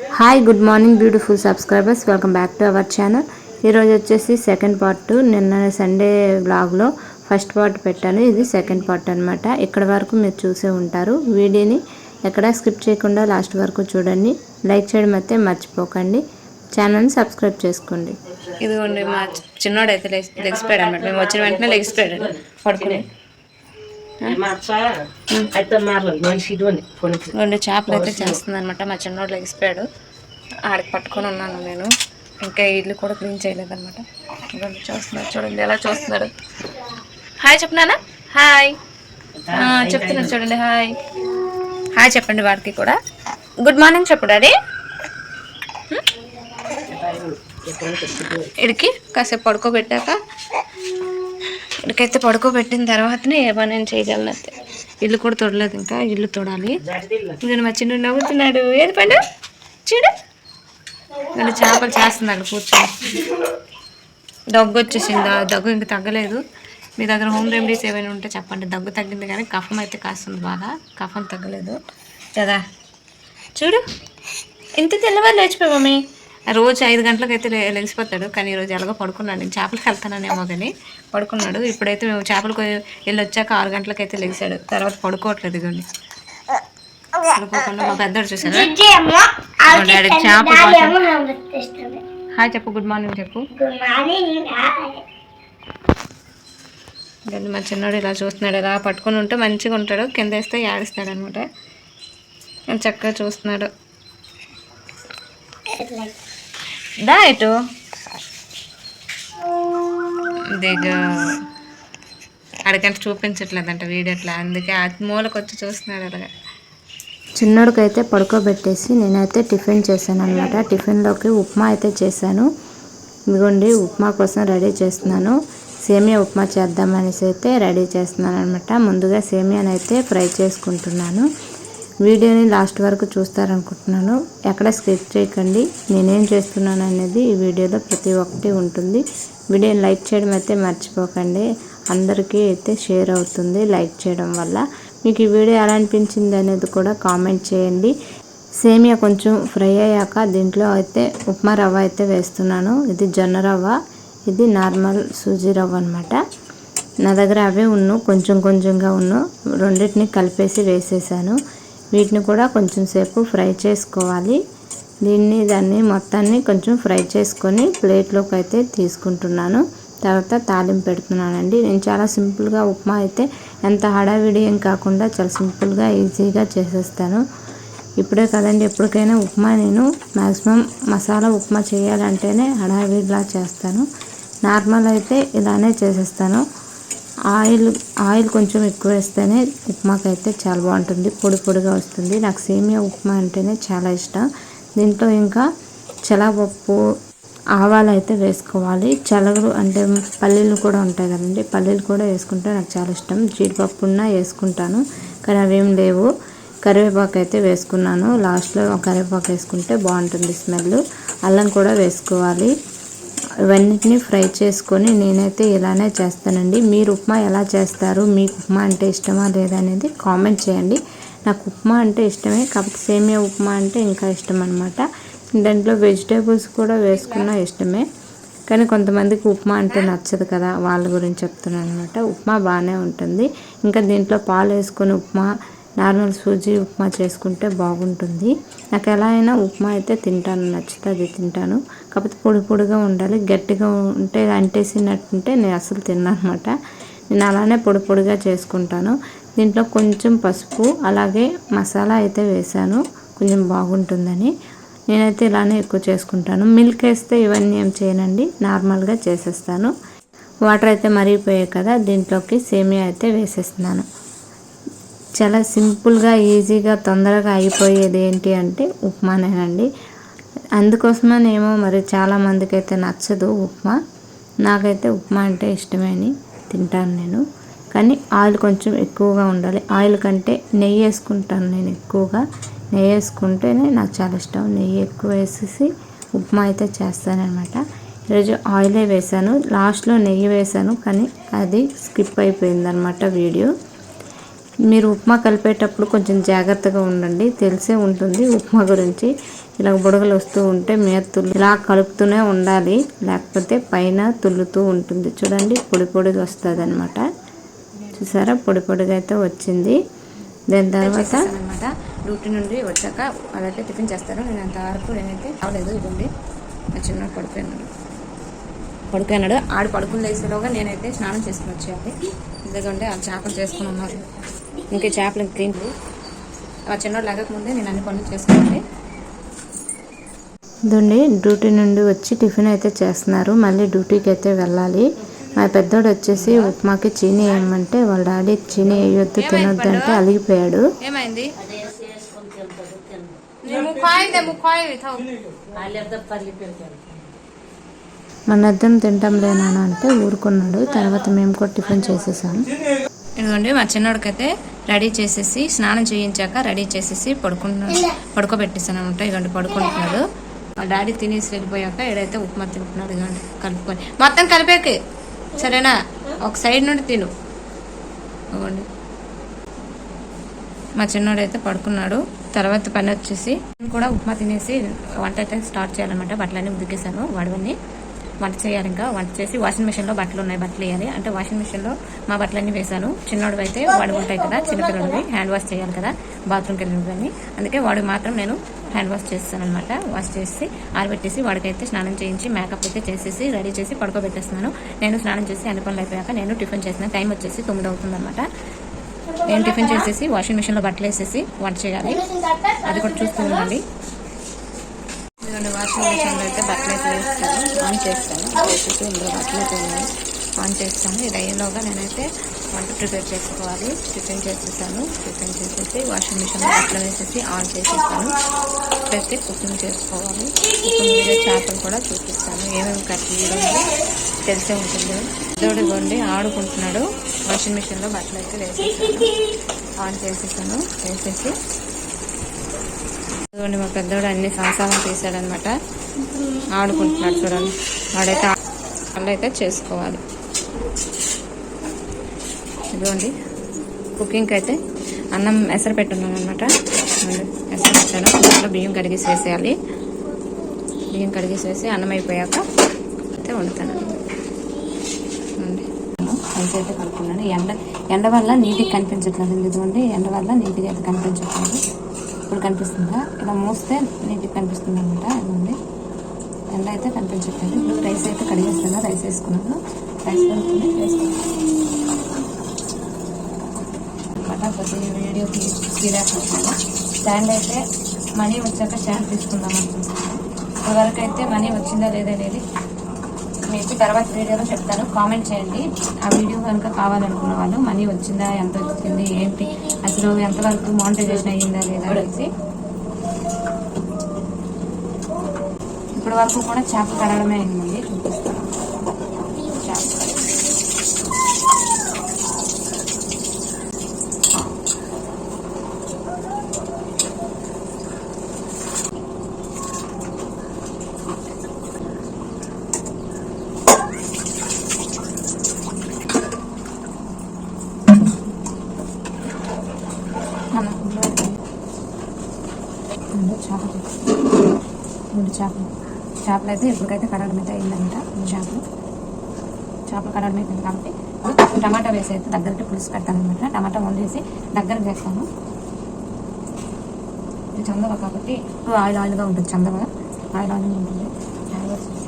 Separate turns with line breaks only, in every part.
Hi good morning beautiful subscribers welcome back to our channel ఈరోజు వచ్చేసి second part నిన్న Sunday బ్లాగ్లో first part పెట్టాను. ఇది సెకండ్ పార్ట్ అనమాట ఇక్కడ వరకు మీరు చూసే ఉంటారు. వీడియోని ఎక్కడ స్కిప్ చేయకుండా లాస్ట్ వరకు చూడండి. లైక్ చేయడం అయితే మర్చిపోకండి. ఛానల్ని సబ్స్క్రైబ్ చేసుకోండి.
ఇదిగోండి మా చిన్నోడైతే లెగ్స్ లెగిసిపోయాడు అనమాట మేము వచ్చిన వెంటనే లెగిసిపోయాడు పడుకునే రెండు చేపలు అయితే చేస్తుంది అనమాట మా చిన్నోడు లెగిసిపోయాడు. ఆడికి పట్టుకొని ఉన్నాను నేను. ఇంకా ఇల్లు కూడా క్లీన్ చేయలేదన్నమాట. ఇదిగోండి చూస్తున్నాడు చూడండి ఎలా చూస్తున్నాడు. హాయ్ చెప్పినానా హాయ్. ఆ, చెప్తున్నాడు చూడండి హాయ్. హాయ్ చెప్పండి వాడికి కూడా. గుడ్ మార్నింగ్ చెప్పు డాడీ. ఇడికి కాసేపు పడుకోబెట్టాక. ఇక్కడికైతే పడుకోబెట్టిన తర్వాతనే ఏమైనా నేను చేయగలను అంతే. ఇల్లు కూడా తొడలేదు ఇంకా ఇల్లు తొడాలి. నేను మా చిన్న నవ్వుతున్నాడు. ఏది పండు? చూడు. నేను చేపలు చేస్తున్నాడు కూర్చొని. దగ్గు వచ్చేసింది. దగ్గు ఇంకా తగ్గలేదు. మీ దగ్గర హోమ్ రెమెడీస్ ఏమైనా ఉంటే చెప్పండి. దగ్గు తగ్గింది కానీ కఫం అయితే కాస్తుంది బాగా. కఫం తగ్గలేదు. కదా. చూడు. ఇంత తెల్లవారు లేచిపోయి మమ్మీ. రోజు ఐదు గంటలకు అయితే లే- లెగిసిపోతాడు. కానీ ఈరోజు ఎలాగో పడుకున్నాడు. నేను చేపలకు వెళ్తాననేమో కానీ పడుకున్నాడు. ఇప్పుడైతే మేము చేపలకు వెళ్ళి వచ్చాక ఆరు గంటలకు అయితే లెగిసాడు. తర్వాత పడుకోవట్లేదు ఇదిగోండి పడుకోకుండా మా పెద్దడు చూసాడు హాయ్ చెప్పు గుడ్ మార్నింగ్ చెప్పు. మా చిన్నోడు ఇలా చూస్తున్నాడు. ఇలా పట్టుకొని ఉంటే మంచిగా ఉంటాడు. కింద వేస్తే ఏడుస్తాడు అనమాట చక్కగా చూస్తున్నాడు. దా ఇటు దిగ అడిగంట చూపించట్లేదంట వీడియో అందుకే ఆ మూలకు వచ్చి చూస్తున్నాడు అలాగా.
చిన్నోడికైతే పడుకోబెట్టేసి నేనైతే టిఫిన్ చేశాను అనమాట టిఫిన్లోకి ఉప్మా అయితే చేశాను. ఇదిగోండి ఉప్మా కోసం రెడీ చేస్తున్నాను. సేమియా ఉప్మా చేద్దామనేసి అయితే రెడీ చేస్తున్నాను అనమాట ముందుగా సేమియాని అయితే ఫ్రై చేసుకుంటున్నాను. వీడియోని లాస్ట్ వరకు చూస్తారనుకుంటున్నాను. ఎక్కడ స్కిప్ చేయకండి. నేనేం చేస్తున్నాను అనేది ఈ వీడియోలో ప్రతి ఒక్కటి ఉంటుంది. వీడియోని లైక్ చేయడం అయితే మర్చిపోకండి. అందరికీ అయితే షేర్ అవుతుంది లైక్ చేయడం వల్ల. మీకు ఈ వీడియో ఎలా అనిపించింది అనేది కూడా కామెంట్ చేయండి. సేమియా కొంచెం ఫ్రై అయ్యాక దీంట్లో అయితే ఉప్మా రవ్వ అయితే వేస్తున్నాను. ఇది జొన్న రవ్వ ఇది నార్మల్ సూజీ రవ్వ అనమాట నా దగ్గర అవే ఉన్ను కొంచెం కొంచెంగా ఉన్ను. రెండింటిని కలిపేసి వేసేసాను. వీటిని కూడా కొంచెం సేపు ఫ్రై చేసుకోవాలి. దీన్ని దాన్ని మొత్తాన్ని కొంచెం ఫ్రై చేసుకొని ప్లేట్లోకి అయితే తీసుకుంటున్నాను. తర్వాత తాలింపు పెడుతున్నానండి. నేను చాలా సింపుల్గా ఉప్మా అయితే ఎంత హడావిడి ఏం కాకుండా చాలా సింపుల్గా ఈజీగా చేసేస్తాను. ఇప్పుడే కదండి ఎప్పటికైనా ఉప్మా నేను మ్యాక్సిమం మసాలా ఉప్మా చేయాలంటేనే హడావిడిలా చేస్తాను. నార్మల్ అయితే ఇలానే చేసేస్తాను. ఆయిల్ ఆయిల్ కొంచెం ఎక్కువ వేస్తేనే ఉప్మాకి అయితే చాలా బాగుంటుంది. పొడి పొడిగా వస్తుంది. నాకు సేమియా ఉప్మా అంటేనే చాలా ఇష్టం. దీంట్లో ఇంకా చెలపప్పు ఆవాలు అయితే వేసుకోవాలి. చలగలు అంటే పల్లీలు కూడా ఉంటాయి కదండి. పల్లీలు కూడా వేసుకుంటే నాకు చాలా ఇష్టం. జీడిపప్పు ఉన్నా వేసుకుంటాను కానీ అవేం లేవు. కరివేపాకు అయితే వేసుకున్నాను. లాస్ట్లో కరివేపాకు వేసుకుంటే బాగుంటుంది స్మెల్. అల్లం కూడా వేసుకోవాలి. ఇవన్నిటిని ఫ్రై చేసుకొని నేనైతే ఇలానే చేస్తానండి. మీరు ఉప్మా ఎలా చేస్తారు? మీకు ఉప్మా అంటే ఇష్టమా లేదా అనేది కామెంట్ చేయండి. నాకు ఉప్మా అంటే ఇష్టమే కాకపోతే సేమియా ఉప్మా అంటే ఇంకా ఇష్టం అనమాట దాంట్లో వెజిటేబుల్స్ కూడా వేసుకున్నా ఇష్టమే. కానీ కొంతమందికి ఉప్మా అంటే నచ్చదు కదా వాళ్ళ గురించి చెప్తున్నాను అనమాట ఉప్మా బాగానే ఉంటుంది. ఇంకా దీంట్లో పాలు వేసుకొని ఉప్మా నార్మల్ సూజీ ఉప్మా చేసుకుంటే బాగుంటుంది. నాకు ఎలా అయినా ఉప్మా అయితే తింటాను నచ్చితే అది తింటాను. కాకపోతే పొడి పొడిగా ఉండాలి గట్టిగా ఉంటే అంటేసినట్టుంటే నేను అసలు తిన్నాను అనమాట నేను అలానే పొడి పొడిగా చేసుకుంటాను. దీంట్లో కొంచెం పసుపు అలాగే మసాలా అయితే వేసాను కొంచెం బాగుంటుందని. నేనైతే ఇలానే ఎక్కువ చేసుకుంటాను. మిల్క్ వేస్తే ఇవన్నీ ఏం చేయనండి నార్మల్గా చేసేస్తాను. వాటర్ అయితే మరిగిపోయాయి కదా దీంట్లోకి సేమియా అయితే వేసేస్తున్నాను. చాలా సింపుల్గా ఈజీగా తొందరగా అయిపోయేది ఏంటి అంటే ఉప్మానేనండి. అందుకోసమనేమో మరి చాలామందికి అయితే నచ్చదు ఉప్మా. నాకైతే ఉప్మా అంటే ఇష్టమని తింటాను నేను. కానీ ఆయిల్ కొంచెం ఎక్కువగా ఉండాలి. ఆయిల్ కంటే నెయ్యి వేసుకుంటాను నేను ఎక్కువగా. నెయ్యి వేసుకుంటేనే నాకు చాలా ఇష్టం. నెయ్యి ఎక్కువ వేసేసి ఉప్మా అయితే చేస్తానన్నమాట. ఈరోజు ఆయిలే వేసాను. లాస్ట్లో నెయ్యి వేసాను కానీ అది స్కిప్ అయిపోయిందనమాట వీడియో. మీరు ఉప్మా కలిపేటప్పుడు కొంచెం జాగ్రత్తగా ఉండండి. తెలిసే ఉంటుంది ఉప్మా గురించి. ఇలా బుడగలు వస్తూ ఉంటే మీద తుల్లు ఇలా కలుపుతూనే ఉండాలి. లేకపోతే పైన తుల్లుతూ ఉంటుంది. చూడండి పొడి పొడిగా వస్తుంది అనమాట చూసారా? పొడి పొడిగా అయితే వచ్చింది. దాని తర్వాత
అనమాట డ్యూటీ నుండి వచ్చాక అలాగే టిఫిన్ చేస్తారు. నేను అంతవరకు నేనైతే అవలేదు ఇదండి మా చిన్న పడిపోయినాడు పడుకున్నాడు. ఆడు పడుకుని లేసేలోగా నేనైతే స్నానం చేసుకుని వచ్చేయాలి. ఎందుకంటే ఆ చేపలు చేసుకుని ఉన్నారు ఇంకే చేపలు క్లీన్ ఆ చిన్నోడు లేకముందే నేను అన్ని పనులు చేసుకోవాలి
ఇదండి డ్యూటీ నుండి వచ్చి టిఫిన్ అయితే చేస్తున్నారు. మళ్ళీ డ్యూటీకి అయితే వెళ్ళాలి. మా పెద్దోడు వచ్చేసి ఉప్మాకి చీనీ వేయమంటే వాళ్ళ డాడీ చీనీ వేయొద్దు తినొద్దు అంటే అలిగిపోయాడు.
ఏమైంది?
మన ఇద్దరం తింటాం లేనా అంటే ఊరుకున్నాడు. తర్వాత మేము కూడా టిఫిన్ చేసేసాం.
ఇదిగోండి మా చిన్నోడికైతే రెడీ చేసేసి స్నానం చేయించాక రెడీ చేసేసి పడుకుంటున్నాడు పడుకోబెట్టేసాను అనమాట. ఇవ్వండి పడుకుంటున్నాడు. మా డాడీ తినేసి వెళ్ళిపోయాక ఏడైతే ఉప్మా తింటున్నాడు. ఇదిగోండి కలుపుకొని. మొత్తం కలిపేకి సరేనా? ఒక సైడ్ నుండి తిను. ఇవ్వండి మా చిన్నోడైతే పడుకున్నాడు. తర్వాత పని వచ్చేసి నేను కూడా ఉప్మా తినేసి వంట అయితే స్టార్ట్ చేయాలన్నమాట. బట్టలన్నీ ఉదికేశాను వాడవన్నీ. వంట చేయాలి ఇంకా. వంట చేసి వాషింగ్ మిషన్లో బట్టలు ఉన్నాయి. బట్టలు వేయాలి. అంటే వాషింగ్ మిషన్లో మా బట్టలన్నీ వేసాను చిన్నోడు అయితే వాడు ఉంటాయి కదా చిన్నపిల్లడివి హ్యాండ్ వాష్ చేయాలి కదా. బాత్రూమ్కి వెళ్ళినవి అందుకే వాడు మాత్రం నేను హ్యాండ్ వాష్ చేస్తాను అనమాట వాష్ చేసి ఆరబెట్టేసి వాడికైతే స్నానం చేయించి మేకప్ అయితే చేసేసి రెడీ చేసి పడుకోబెట్టేస్తున్నాను. నేను స్నానం చేసి అన్ని పనులు అయిపోయాక నేను టిఫిన్ చేసిన. టైం వచ్చేసి తొమ్మిది అవుతుంది అనమాట నేను టిఫిన్ చేసేసి వాషింగ్ మిషన్లో బట్టలు వేసేసి వంట చేయాలి. అది కూడా చూస్తూ ఉండండి. వాషింగ్ మిషన్లో అయితే బట్టలు అయితే వేస్తాను. ఆన్ చేస్తాను. వేసేసి ఇందులో బట్టలు అయితే ఉన్నాయి. ఆన్ చేస్తాను. ఇది అయ్యేలోగా నేనైతే వంట ప్రిపేర్ చేసుకోవాలి. టిఫిన్ చేసేసాను. టిఫిన్ చేసేసి వాషింగ్ మిషన్లో బట్టలు వేసేసి ఆన్ చేసేస్తాను. పెట్టి కుకింగ్ చేసుకోవాలి. కుకింగ్ వీడియో చేపలు కూడా చూపిస్తాను. ఏమేమి కట్ చేయడం తెలిసే ఉంటుంది. దోడి గొండి ఆడుకుంటున్నాడు. వాషింగ్ మిషన్లో బట్టలు అయితే వేసేసాను. ఆన్ చేసేసాను. వేసేసి చూడండి మా పెద్దోడు అన్ని సంసారం తీసాడనమాట ఆడుకుంటున్నాడు చూడండి. వాడైతే వాళ్ళు అయితే చేసుకోవాలి. ఇదిగోండి. కుకింగ్కి అయితే అన్నం ఎసరు పెట్టున్నాను అనమాట ఎసరు పెట్టాను. దాంట్లో బియ్యం కడిగేసి వేసేయాలి. బియ్యం కడిగేసి వేసి అన్నం అయిపోయాక అయితే వండుతాను. చూడండి. అయితే కలుపుకున్నాను ఎండ ఎండ వల్ల నీటికి కనిపించట్లేదు ఇదిగోండి ఎండ వల్ల నీటిగా అయితే కనిపించట్లేదు. ఇప్పుడు కనిపిస్తుందా? ఇలా మూస్తే నీటికి కనిపిస్తుంది అనమాట ఇదిగోండి ఎండ అయితే కనిపించట్లేదు. ఇప్పుడు రైస్ అయితే కడిగేస్తాను రైస్ వేసుకున్నాను. రైస్ కలుపుకుని రైస్ వీడియో తీరాకపోతున్నా స్టాండ్ అయితే మనీ వచ్చాక స్టాండ్ తీసుకుందాం అనుకుంటున్నాను. ఇప్పటివరకు అయితే మనీ వచ్చిందా లేదా అనేది మీకు తర్వాత వీడియోలో చెప్తాను. కామెంట్ చేయండి. ఆ వీడియో కనుక కావాలనుకున్న వాళ్ళు మనీ వచ్చిందా ఎంత వచ్చింది ఏంటి అసలు ఎంతవరకు మానిటైజేషన్ అయ్యిందా లేదా అనేసి. ఇప్పటి వరకు కూడా చేప కడగడమే అయిందండి చూపిస్తాను చేప మనం రెండు చేపలు రెండు చేపలు. చేపలు అయితే ఇప్పటికైతే కడగడం అయితే అయిందంట రెండు చేపలు. చేపలు కడగడం అయిపోయింది కాబట్టి టమాటా వేసి అయితే దగ్గరికి పులుసు పెడతాను అనమాట టమాటా వండేసి దగ్గరకు వేస్తాను ఇది చందవ కాబట్టి ఆయిల్ ఆయిల్గా ఉంటుంది చందవ ఆయిల్ ఆయిల్గా ఉంటుంది ఆయిల్ వేసేసి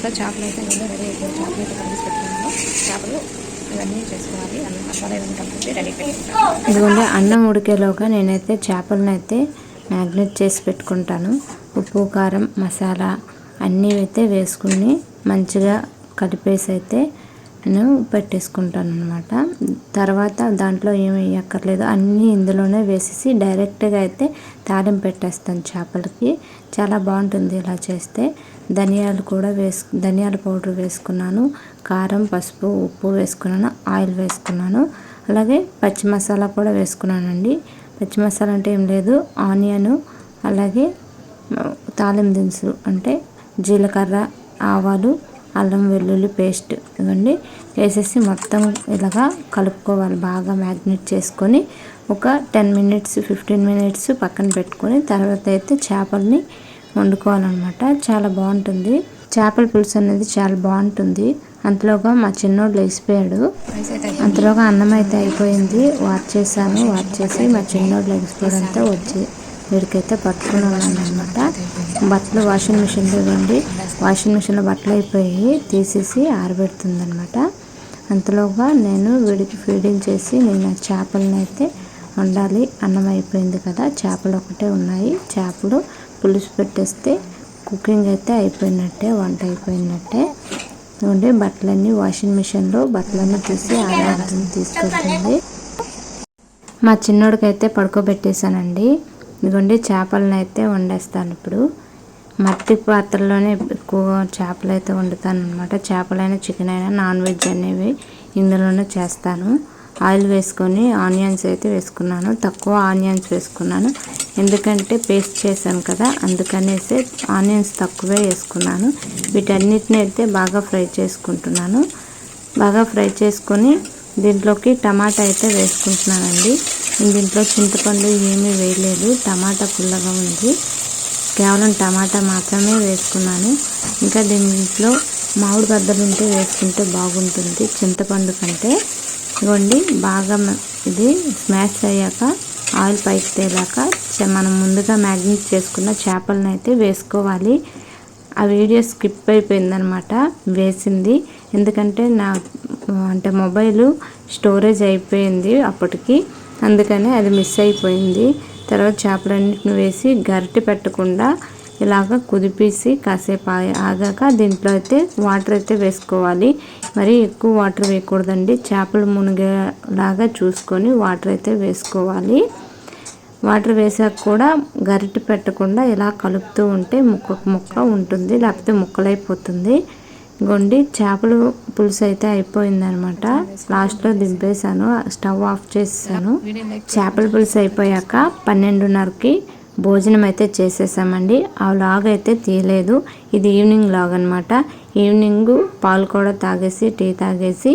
సో చేపలు అయితే నేను రెడీ అయిపోయింది చేపలు అయితే కలిసి పెట్టుకున్నాను. చేపలు ఇవన్నీ చేసుకోవాలి. అన్ని మసాలా ఇవన్నీ కలిపి రెడీ పెట్టుకుంటాను.
ఇదిగోండి అన్నం ఉడికేలోగా నేనైతే చేపలను అయితే మ్యాగ్నెట్ చేసి పెట్టుకుంటాను. ఉప్పు కారం మసాలా అన్నీ అయితే వేసుకుని మంచిగా కలిపేసి అయితే నేను పెట్టేసుకుంటాను అనమాట తర్వాత దాంట్లో ఏమి వేయక్కర్లేదు. అన్నీ ఇందులోనే వేసేసి డైరెక్ట్గా అయితే తాలింపు పెట్టేస్తాను చేపలకి. చాలా బాగుంటుంది ఇలా చేస్తే. ధనియాలు కూడా వేసు ధనియాల పౌడర్ వేసుకున్నాను. కారం పసుపు ఉప్పు వేసుకున్నాను ఆయిల్ వేసుకున్నాను. అలాగే పచ్చి మసాలా కూడా వేసుకున్నానండి. పచ్చి మసాలా అంటే ఏం లేదు ఆనియను అలాగే తాలిం దినుసులు అంటే జీలకర్ర ఆవాలు అల్లం వెల్లుల్లి పేస్ట్ ఇవ్వండి. వేసేసి మొత్తం ఇలాగా కలుపుకోవాలి బాగా మ్యాగ్నెట్ చేసుకొని ఒక టెన్ మినిట్స్ ఫిఫ్టీన్ మినిట్స్ పక్కన పెట్టుకొని తర్వాత అయితే చేపల్ని వండుకోవాలన్నమాట. చాలా బాగుంటుంది. చేపల పులుసు అనేది చాలా బాగుంటుంది. అంతలోగా మా చిన్నోడు లేచిపోయాడు. అంతలోగా అన్నం అయితే అయిపోయింది. వాచ్ చేశాను. వాచ్ చేసి మా చిన్నోడు లేచిపోవడంతో వచ్చి వీడికైతే పట్టుకుని బట్టలు వాషింగ్ మిషన్లో ఉండి వాషింగ్ మిషన్లో బట్టలు అయిపోయి తీసేసి ఆరబెడుతుంది అనమాట అంతలోగా నేను వీడికి ఫీడింగ్ చేసి నిన్న చేపలను అయితే వండాలి. అన్నం అయిపోయింది కదా చేపలు ఒకటే ఉన్నాయి. చేపలు పులుసు పెట్టేస్తే కుకింగ్ అయితే అయిపోయినట్టే వంట అయిపోయినట్టే. చూడండి బట్టలన్నీ వాషింగ్ మిషన్లో బట్టలన్నీ తీసి ఆరాడుతుంది తీసుకొస్తుంది మా చిన్నోడికైతే పడుకోబెట్టేశానండి. ఇదిగోండి చేపలను అయితే వండేస్తాను ఇప్పుడు. మట్టి పాత్రలోనే ఎక్కువ చేపలు అయితే వండుతాను అనమాట చేపలైనా చికెన్ అయినా నాన్ వెజ్ అనేవి ఇందులోనే చేస్తాను. ఆయిల్ వేసుకొని ఆనియన్స్ అయితే వేసుకున్నాను. తక్కువ ఆనియన్స్ వేసుకున్నాను. ఎందుకంటే పేస్ట్ చేశాను కదా అందుకనేసి ఆనియన్స్ తక్కువే వేసుకున్నాను. వీటన్నిటిని అయితే బాగా ఫ్రై చేసుకుంటున్నాను. బాగా ఫ్రై చేసుకొని దీంట్లోకి టమాటా అయితే వేసుకుంటున్నానండి. దీంట్లో చింతపండు ఏమీ వేయలేదు. టమాటా పుల్లగా ఉంది. కేవలం టమాటా మాత్రమే వేసుకున్నాను. ఇంకా దీంట్లో మామిడి బద్దలు ఉంటే వేసుకుంటే బాగుంటుంది. చింతపండు కంటే ఇవ్వండి బాగా ఇది స్మాష్ అయ్యాక ఆయిల్ పైకి తేలాక మనం ముందుగా మ్యాగ్నేట్ చేసుకున్న చేపలను అయితే వేసుకోవాలి. ఆ వీడియో స్కిప్ అయిపోయిందనమాట వేసింది. ఎందుకంటే నా అంటే మొబైల్ స్టోరేజ్ అయిపోయింది అప్పటికి. అందుకనే అది మిస్ అయిపోయింది. తర్వాత చేపలన్నిటిని వేసి గరిటె పెట్టకుండా ఇలాగ కుదిపేసి కాసేపు ఆగాక దీంట్లో అయితే వాటర్ అయితే వేసుకోవాలి. మరి ఎక్కువ వాటర్ వేయకూడదండి. చేపలు మునిగేలాగా చూసుకొని వాటర్ అయితే వేసుకోవాలి. వాటర్ వేసాక కూడా గరిటె పెట్టకుండా ఇలా కలుపుతూ ఉంటే ముక్క ముక్క ఉంటుంది. లేకపోతే ముక్కలైపోతుంది. గొండి చేపలు పులుసు అయితే అయిపోయిందనమాట. లాస్ట్లో దింపేశాను. స్టవ్ ఆఫ్ చేసేసాను. చేపల పులుసు అయిపోయాక పన్నెండున్నరకి భోజనం అయితే చేసేసామండి. ఆ లాగ్ అయితే తీయలేదు. ఇది ఈవినింగ్ లాగ్ అనమాట ఈవినింగ్ పాలు కూడా తాగేసి టీ తాగేసి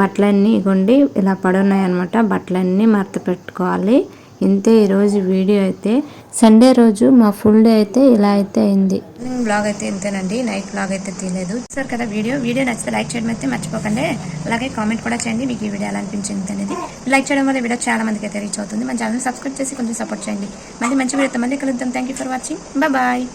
బట్టలన్నీ ఇగోండి ఇలా పడున్నాయి అనమాట బట్టలన్నీ మడత పెట్టుకోవాలి. ఇంతే ఈరోజు వీడియో అయితే. సండే రోజు మా ఫుల్ డే అయితే ఇలా అయితే అయింది.
మార్నింగ్ బ్లాగ్ అయితే ఇంతేనండి. నైట్ బ్లాగ్ అయితే తీయలేదు. సార్ కదా వీడియో? వీడియో నచ్చితే లైక్ చేయడం అయితే మర్చిపోకండి. అలాగే కామెంట్ కూడా చేయండి. మీకు ఈ వీడియో ఎలా అనిపించింది అనేది. లైక్ చేయడం వల్ల వీడియో చాలా మందికి అయితే రీచ్ అవుతుంది. మన ఛానల్ సబ్స్క్రైబ్ చేసి కొంచెం సపోర్ట్ చేయండి. మళ్ళీ మంచి వీడియోతో మళ్ళీ కలుద్దాం. Thank you for watching bye